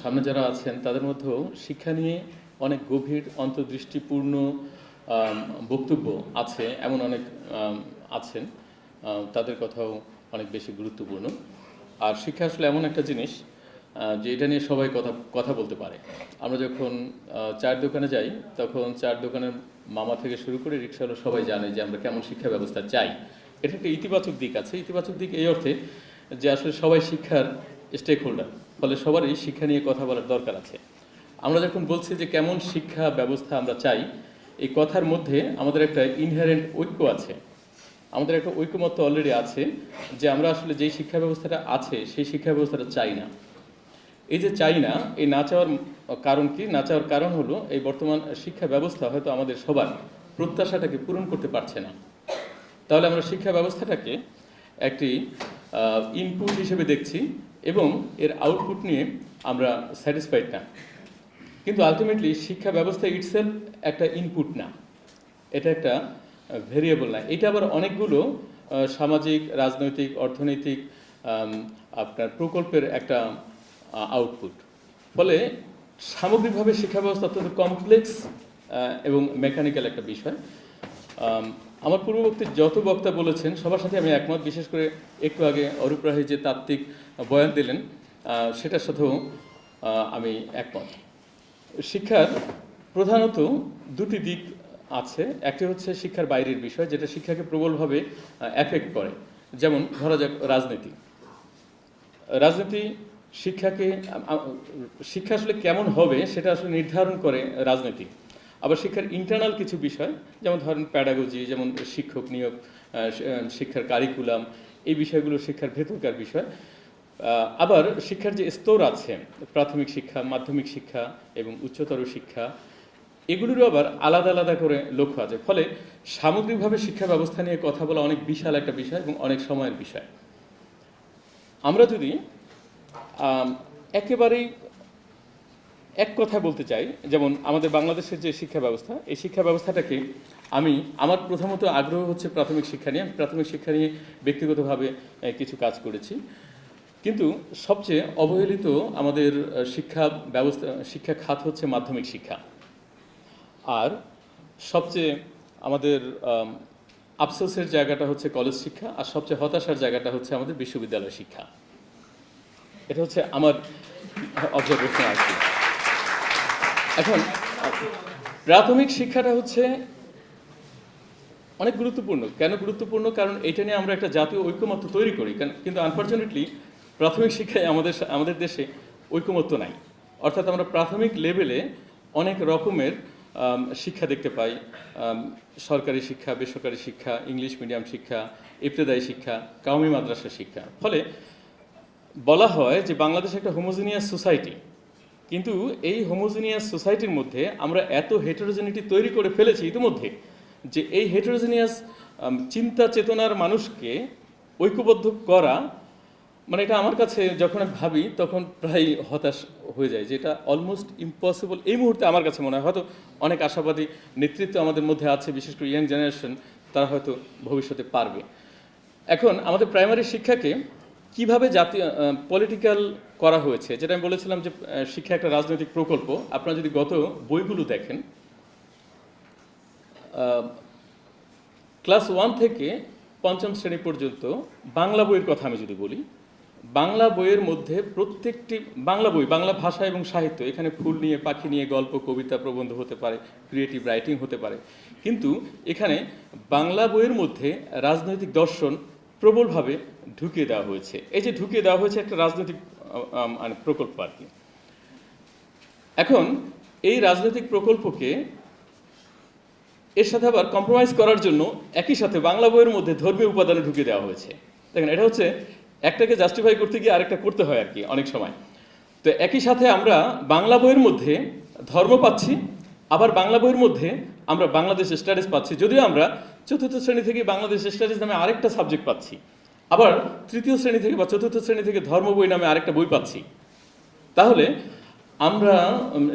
সামনে যারা আছেন, তাদের মধ্যেও শিক্ষা নিয়ে অনেক গভীর, অন্তর্দৃষ্টিপূর্ণ বক্তব্য আছে, এমন অনেক আছেন। তাদের কথাও অনেক বেশি গুরুত্বপূর্ণ। আর শিক্ষা আসলে এমন একটা জিনিস যে এটা নিয়ে সবাই কথা কথা বলতে পারে। আমরা যখন চায়ের দোকানে যাই, তখন চায়ের দোকানের মামা থেকে শুরু করে রিক্সাওয়ালা সবাই জানে যে আমরা কেমন শিক্ষা ব্যবস্থা চাই। এটা একটা ইতিবাচক দিক আছে। ইতিবাচক দিক এই অর্থে যে আসলে সবাই শিক্ষার স্টেক হোল্ডার ফলে সবারই শিক্ষা নিয়ে কথা বলার দরকার আছে। আমরা যখন বলছি যে কেমন শিক্ষা ব্যবস্থা আমরা চাই, এই কথার মধ্যে আমাদের একটা ইনহারেন্ট ঐক্য আছে। আমাদের একটা ঐক্যমত্য অলরেডি আছে যে আমরা আসলে যেই শিক্ষা ব্যবস্থাটা আছে, সেই শিক্ষা ব্যবস্থাটা চাই না। এই যে চাই না, এই না চাওয়ার কারণ কি? না চাওয়ার কারণ হলো এই বর্তমান শিক্ষা ব্যবস্থা হয়তো আমাদের সবার প্রত্যাশাটাকে পূরণ করতে পারছে না। তাহলে আমরা শিক্ষা ব্যবস্থাটাকে একটি ইনপুট হিসেবে দেখছি এবং এর আউটপুট নিয়ে আমরা স্যাটিসফাইড না। কিন্তু আলটিমেটলি শিক্ষা ব্যবস্থা ইটসেলফ একটা ইনপুট না। এটা একটা ভেরিয়েবল না। এটা আবার অনেকগুলো সামাজিক, রাজনৈতিক, অর্থনৈতিক আপনার প্রকল্পের একটা আউটপুট ফলে সামগ্রিকভাবে শিক্ষা ব্যবস্থা অত্যন্ত কমপ্লেক্স এবং মেকানিক্যাল একটা বিষয়। আমার পূর্ববর্তী যত বক্তা বলেছেন, সবার সাথে আমি একমত। বিশেষ করে একটু আগে অরূপ রাহি যে তাত্ত্বিক বয়ান দিলেন সেটার সাথেও আমি একমত। শিক্ষার প্রধানত দুটি দিক আছে। একটি হচ্ছে শিক্ষার বাইরের বিষয়, যেটা শিক্ষাকে প্রবলভাবে অ্যাফেক্ট করে। যেমন ধরা যাক রাজনীতি। রাজনীতি শিক্ষাকে শিক্ষা আসলে কেমন হবে সেটা আসলে নির্ধারণ করে রাজনীতি। আবার শিক্ষার ইন্টারনাল কিছু বিষয়, যেমন ধরেন প্যাডাগোজি যেমন শিক্ষক নিয়োগ শিক্ষার কারিকুলাম এই বিষয়গুলো শিক্ষার ভেতরকার বিষয়। আবার শিক্ষার যে স্তর আছে, প্রাথমিক শিক্ষা, মাধ্যমিক শিক্ষা এবং উচ্চতর শিক্ষা, এগুলিরও আবার আলাদা আলাদা করে লক্ষ্য আছে। ফলে সামগ্রিকভাবে শিক্ষা ব্যবস্থা নিয়ে কথা বলা অনেক বিশাল একটা বিষয় এবং অনেক সময়ের বিষয়। আমরা যদি একেবারেই এক কথা বলতে চাই, যেমন আমাদের বাংলাদেশের যে শিক্ষা ব্যবস্থা, এই শিক্ষা ব্যবস্থাটাকে আমি, আমার প্রথমত আগ্রহ হচ্ছে প্রাথমিক শিক্ষা নিয়ে। আমি প্রাথমিক শিক্ষা নিয়ে ব্যক্তিগতভাবে কিছু কাজ করেছি। কিন্তু সবচেয়ে অবহেলিত আমাদের শিক্ষা ব্যবস্থা, শিক্ষা খাত হচ্ছে মাধ্যমিক শিক্ষা। আর সবচেয়ে আমাদের আফসোসের জায়গাটা হচ্ছে কলেজ শিক্ষা, আর সবচেয়ে হতাশার জায়গাটা হচ্ছে আমাদের বিশ্ববিদ্যালয় শিক্ষা। এটা হচ্ছে আমার অবজারভেশন কি। এখন, প্রাথমিক শিক্ষাটা হচ্ছে অনেক গুরুত্বপূর্ণ। কেন গুরুত্বপূর্ণ? কারণ এটা নিয়ে আমরা একটা জাতীয় ঐক্যমত্য তৈরি করি। কিন্তু আনফর্চুনেটলি প্রাথমিক শিক্ষায় আমাদের আমাদের দেশে ঐক্যমত্য নাই। অর্থাৎ আমরা প্রাথমিক লেভেলে অনেক রকমের শিক্ষা দেখতে পাই। সরকারি শিক্ষা, বেসরকারি শিক্ষা, ইংলিশ মিডিয়াম শিক্ষা, ইবতেদায়ী শিক্ষা কাউমি মাদ্রাসা শিক্ষা। ফলে বলা হয় যে বাংলাদেশ একটা হোমোজিনিয়াস সোসাইটি কিন্তু এই হোমোজিনিয়াস সোসাইটির মধ্যে আমরা এত হেটারোজেনিটি তৈরি করে ফেলেছি ইতিমধ্যে যে এই হেটারোজেনিয়াস চিন্তা চেতনার মানুষকে ঐক্যবদ্ধ করা মানে এটা আমার কাছে যখন আমি ভাবি তখন প্রায় হতাশ হয়ে যায় যেটা অলমোস্ট ইম্পসিবল এই মুহূর্তে আমার কাছে মনে হয়, হয়তো অনেক আশাবাদী নেতৃত্ব আমাদের মধ্যে আছে, বিশেষ করে ইয়াং জেনারেশন তারা হয়তো ভবিষ্যতে পারবে। এখন আমাদের প্রাইমারি শিক্ষাকে কীভাবে জাতীয় পলিটিক্যাল করা হয়েছে। যেটা আমি বলেছিলাম যে শিক্ষা একটা রাজনৈতিক প্রকল্প। আপনারা যদি গত বইগুলো দেখেন ক্লাস ওয়ান থেকে পঞ্চম শ্রেণি পর্যন্ত বাংলা বইয়ের কথা আমি যদি বলি, বাংলা বইয়ের মধ্যে প্রত্যেকটি, বাংলা বই, বাংলা ভাষা এবং সাহিত্য, এখানে ফুল নিয়ে, পাখি নিয়ে, গল্প, কবিতা প্রবন্ধ হতে পারে ক্রিয়েটিভ রাইটিং হতে পারে। কিন্তু এখানে বাংলা বইয়ের মধ্যে রাজনৈতিক দর্শন প্রবলভাবে ঢুকিয়ে দেওয়া হয়েছে। এই যে ঢুকিয়ে দেওয়া হয়েছে একটা রাজনৈতিক মানে প্রকল্প আর কি। এখন এই রাজনৈতিক প্রকল্পকে এর সাথে আবার কম্প্রোমাইজ করার জন্য একই সাথে বাংলা বইয়ের মধ্যে ধর্মীয় উপাদানে ঢুকে দেওয়া হয়েছে। দেখেন, এটা হচ্ছে একটাকে জাস্টিফাই করতে গিয়ে আরেকটা করতে হয় আর কি অনেক সময়। তো একই সাথে আমরা বাংলা বইয়ের মধ্যে ধর্ম পাচ্ছি, আবার বাংলা বইয়ের মধ্যে আমরা বাংলাদেশ স্টাডিজ পাচ্ছি। যদিও আমরা চতুর্থ শ্রেণি থেকে বাংলাদেশ স্টাডিজ নামে আরেকটা সাবজেক্ট পাচ্ছি। আবার তৃতীয় শ্রেণি থেকে বা চতুর্থ শ্রেণি থেকে ধর্ম বই নামে আরেকটা বই পাচ্ছি। তাহলে আমরা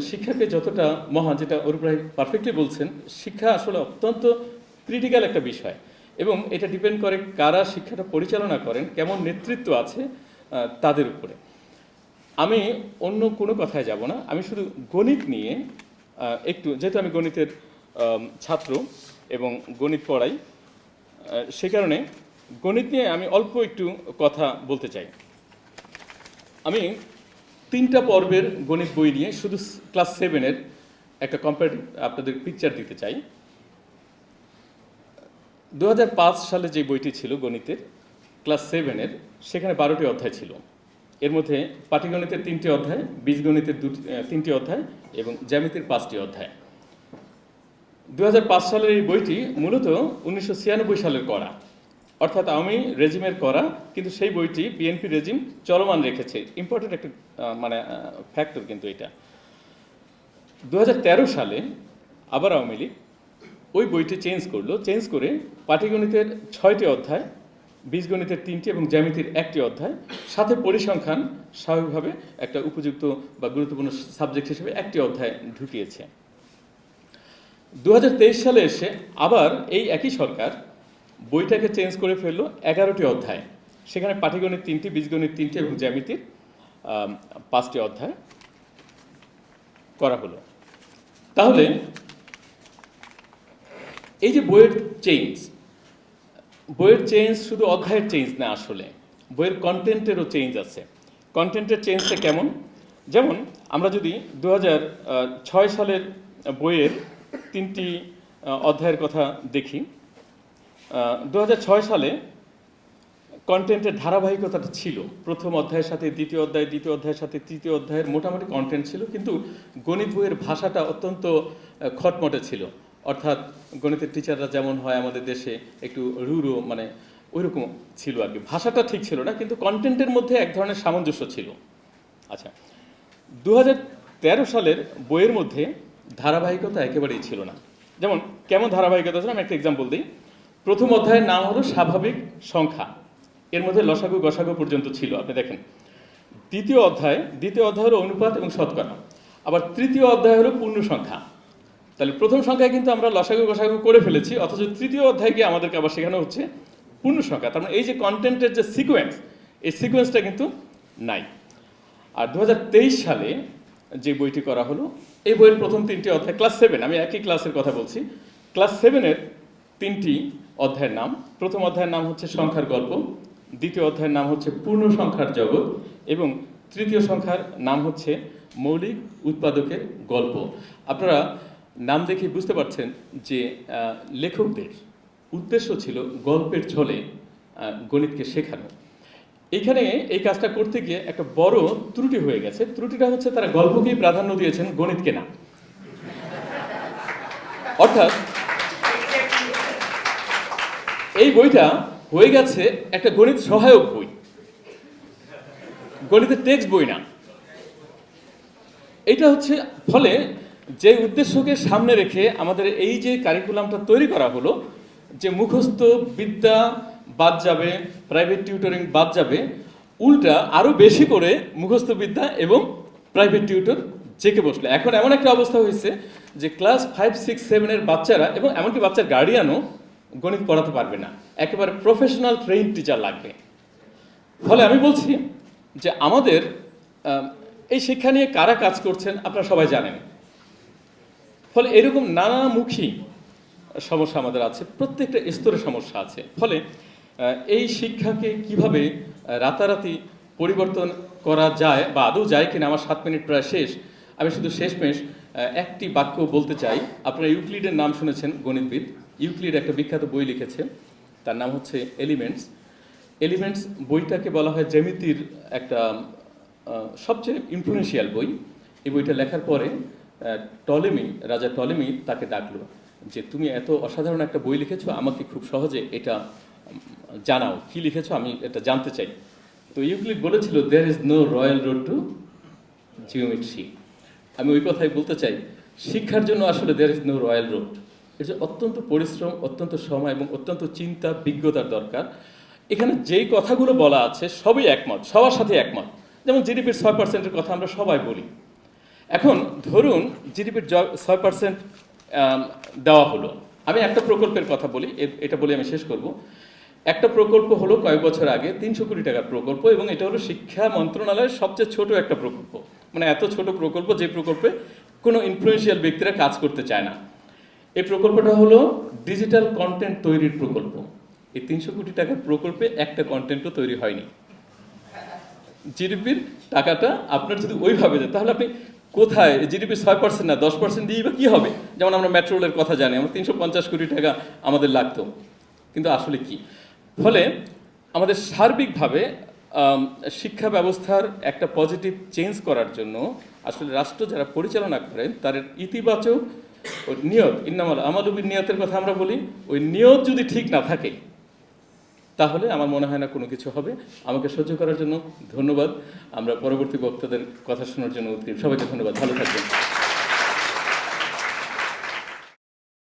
শিক্ষাকে যতটা মহান, যেটা অরুপ্রায় পারফেক্টলি বলছেন, শিক্ষা আসলে অত্যন্ত ক্রিটিক্যাল একটা বিষয় এবং এটা ডিপেন্ড করে কারা শিক্ষাটা পরিচালনা করেন, কেমন নেতৃত্ব আছে তাদের উপরে। আমি অন্য কোনো কথায় যাব না। আমি শুধু গণিত নিয়ে একটু, যেহেতু আমি গণিতের ছাত্র এবং গণিত পড়াই সে কারণে গণিত নিয়ে আমি অল্প একটু কথা বলতে চাই। আমি তিনটা পর্বের গণিত বই নিয়ে শুধু ক্লাস সেভেনের একটা কম্পারেটিভ আপনাদের পিকচার দিতে চাই। দু হাজার পাঁচ সালে যে বইটি ছিল গণিতের ক্লাস সেভেনের সেখানে বারোটি অধ্যায় ছিল। এর মধ্যে পাটিগণিতের তিনটি অধ্যায়, বীজগণিতের দুটি তিনটি অধ্যায় এবং জ্যামিতির পাঁচটি অধ্যায়। দু হাজার পাঁচ সালের এই বইটি মূলত উনিশশো ছিয়ানব্বই সালের করা। অর্থাৎ আমি রেজিমের করা, কিন্তু সেই বইটি বিএনপি রেজিম চলমান রেখেছে। ইম্পর্টেন্ট একটা মানে ফ্যাক্টর কিন্তু এটা। দু হাজার তেরো সালে আবার আওয়ামী লীগ ওই বইটি চেঞ্জ করল। চেঞ্জ করে পাটিগণিতের ছয়টি অধ্যায়, বীজগণিতের তিনটি এবং জ্যামিতির একটি অধ্যায়, সাথে পরিসংখ্যান স্বাভাবিকভাবে একটা উপযুক্ত বা গুরুত্বপূর্ণ সাবজেক্ট হিসেবে একটি অধ্যায় ঢুকিয়েছে। দু হাজার তেইশ সালে এসে আবার এই একই সরকার বইটাকে চেঞ্জ করে ফেলল এগারোটি অধ্যায়। সেখানে পাটিগণিত তিনটি, বীজগণিত তিনটি এবং জ্যামিতির পাঁচটি অধ্যায় করা হলো। তাহলে এই যে বইয়ের চেঞ্জ বইয়ের চেঞ্জ শুধু অধ্যায়ের চেঞ্জ না আসলে, বইয়ের কন্টেন্টেরও চেঞ্জ আছে। কন্টেন্টের চেঞ্জটা কেমন? যেমন আমরা যদি দু ছয় সালের বইয়ের তিনটি অধ্যায়ের কথা দেখি দু হাজার ছয় সালে কন্টেন্টের ধারাবাহিকতাটা ছিল। প্রথম অধ্যায়ের সাথে, দ্বিতীয় অধ্যায়, দ্বিতীয় অধ্যায়ের সাথে, তৃতীয় অধ্যায়ের মোটামুটি কন্টেন্ট ছিল, কিন্তু গণিত বইয়ের ভাষাটা অত্যন্ত খটমটে ছিল। অর্থাৎ গণিতের টিচাররা যেমন হয় আমাদের দেশে, একটু রুরো মানে ওইরকম ছিল আর কি। ভাষাটা ঠিক ছিল না, কিন্তু কন্টেন্টের মধ্যে এক ধরনের সামঞ্জস্য ছিল। আচ্ছা দু হাজার তেরো সালের বইয়ের মধ্যে ধারাবাহিকতা একেবারেই ছিল না। যেমন, কেমন ধারাবাহিকতা ছিল? আমি একটা এক্সাম্পল দিই। প্রথম অধ্যায়ের নাম হলো স্বাভাবিক সংখ্যা। এর মধ্যে লসাগু, গসাগু পর্যন্ত ছিল, আপনি দেখেন। দ্বিতীয় অধ্যায় দ্বিতীয় অধ্যায় হলো অনুপাত এবং শতকরা আবার তৃতীয় অধ্যায় হলো পূর্ণ সংখ্যা। তাহলে প্রথম সংখ্যায় কিন্তু আমরা লসাগু, গসাগু করে ফেলেছি, অথচ তৃতীয় অধ্যায় গিয়ে আমাদেরকে আবার শেখানো হচ্ছে পূর্ণ সংখ্যা। তার মানে এই যে কন্টেন্টের যে সিকোয়েন্স এই সিকোয়েন্সটা কিন্তু নাই। আর দু হাজার তেইশ সালে যে বইটি করা হলো, এই বইয়ের প্রথম তিনটি অধ্যায় ক্লাস সেভেন আমি একই ক্লাসের কথা বলছি। ক্লাস সেভেনের তিনটি অধ্যায়ের নাম। প্রথম অধ্যায়ের নাম হচ্ছে সংখ্যার গল্প। দ্বিতীয় অধ্যায়ের নাম হচ্ছে পূর্ণ সংখ্যার জগৎ। এবং তৃতীয় সংখ্যার নাম হচ্ছে মৌলিক উৎপাদকের গল্প। আপনারা নাম দেখে বুঝতে পারছেন যে লেখকদের উদ্দেশ্য ছিল গল্পের ছলে গণিতকে শেখানো। এখানে এই কাজটা করতে গিয়ে একটা বড় ত্রুটি হয়ে গেছে। ত্রুটিটা হচ্ছে তারা গল্পকেই প্রাধান্য দিয়েছেন গণিতকে না। অর্থাৎ এই বইটা হয়ে গেছে একটা গণিত সহায়ক বই। গণিতের টেক্সট বই না। এটা হচ্ছে ফলে যে উদ্দেশ্যকে সামনে রেখে আমাদের এই যে কারিকুলামটা তৈরি করা হলো, যে মুখস্থ বিদ্যা বাদ যাবে প্রাইভেট টিউটরিং বাদ যাবে, উল্টা আরও বেশি করে মুখস্থ বিদ্যা এবং প্রাইভেট টিউটর জেকে বসলে। এখন এমন একটা অবস্থা হয়েছে যে ক্লাস ফাইভ সিক্স সেভেনের বাচ্চারা এবং এমনকি বাচ্চার গার্ডিয়ানও গণিত পড়াতে পারবে না। একেবারে প্রফেশনাল ট্রেন টিচার লাগবে। ফলে আমি বলছি যে আমাদের এই শিক্ষা নিয়ে কারা কাজ করছেন আপনারা সবাই জানেন। ফলে এরকম নানামুখী সমস্যা আমাদের আছে, প্রত্যেকটা স্তরে সমস্যা আছে। ফলে এই শিক্ষাকে কীভাবে রাতারাতি পরিবর্তন করা যায় বা আদৌ যায় কিনা আমার সাত মিনিট প্রায় শেষ। আমি শুধু শেষমেশ একটি বাক্য বলতে চাই। আপনারা ইউক্লিডের নাম শুনেছেন গণিতবিদ। ইউক্লিড একটা বিখ্যাত বই লিখেছে, তার নাম হচ্ছে এলিমেন্টস এলিমেন্টস বইটাকে বলা হয় জ্যামিতির একটা সবচেয়ে ইনফ্লুয়েন্সিয়াল বই। এই বইটা লেখার পরে টলেমি রাজা টলেমি তাকে ডাকলো যে, তুমি এত অসাধারণ একটা বই লিখেছো, আমাকে খুব সহজে এটা জানাও। কি লিখেছো? আমি এটা জানতে চাই। তো ইউক্লিড বলেছিল there is no royal road to geometry আমি ওই কথাই বলতে চাই, শিক্ষার জন্য আসলে there is no royal road এর অত্যন্ত পরিশ্রম, অত্যন্ত সময় এবং অত্যন্ত চিন্তা, বিজ্ঞতার দরকার। এখানে যেই কথাগুলো বলা আছে সবই একমত, সবার সাথে একমত। যেমন জিডিপির ছয় পার্সেন্টের কথা আমরা সবাই বলি। এখন ধরুন জিডিপির ছয় পার্সেন্ট দেওয়া হলো। আমি একটা প্রকল্পের কথা বলি এটা বলে আমি শেষ করব। একটা প্রকল্প হলো কয়েক বছর আগে তিনশো কোটি টাকার প্রকল্প এবং এটা হলো শিক্ষা মন্ত্রণালয়ের সবচেয়ে ছোট একটা প্রকল্প। মানে এত ছোট প্রকল্প যে প্রকল্পে কোনো ইনফ্লুয়েন্সিয়াল ব্যক্তিরা কাজ করতে চায় না। এই প্রকল্পটা হলো ডিজিটাল কন্টেন্ট তৈরির প্রকল্প। এই তিনশো কোটি টাকার প্রকল্পে একটা কন্টেন্টও তৈরি হয়নি। জিডিপির টাকাটা আপনার যদি ওইভাবে যায়, তাহলে আপনি কোথায়? জিডিপি ছয় পার্সেন্ট না, দশ পার্সেন্ট দিয়ে বা কী হবে? যেমন আমরা মেট্রোলের কথা জানি, আমরা তিনশো পঞ্চাশ কোটি টাকা আমাদের লাগতো। কিন্তু আসলে কি? ফলে আমাদের সার্বিকভাবে শিক্ষা ব্যবস্থার একটা পজিটিভ চেঞ্জ করার জন্য আসলে রাষ্ট্র যারা পরিচালনা করেন তার ইতিবাচক ও নিয়ত, ইন্নামাল আমালুবির নিয়তের কথা আমরা বলি, ওই নিয়ত যদি ঠিক না থাকে, তাহলে আমার মনে হয় না কোনো কিছু হবে। আমাকে সহ্য করার জন্য ধন্যবাদ। আমরা পরবর্তী বক্তাদের কথা শোনার জন্য উদ্গ্রীব। সবাইকে ধন্যবাদ। ভালো থাকবেন।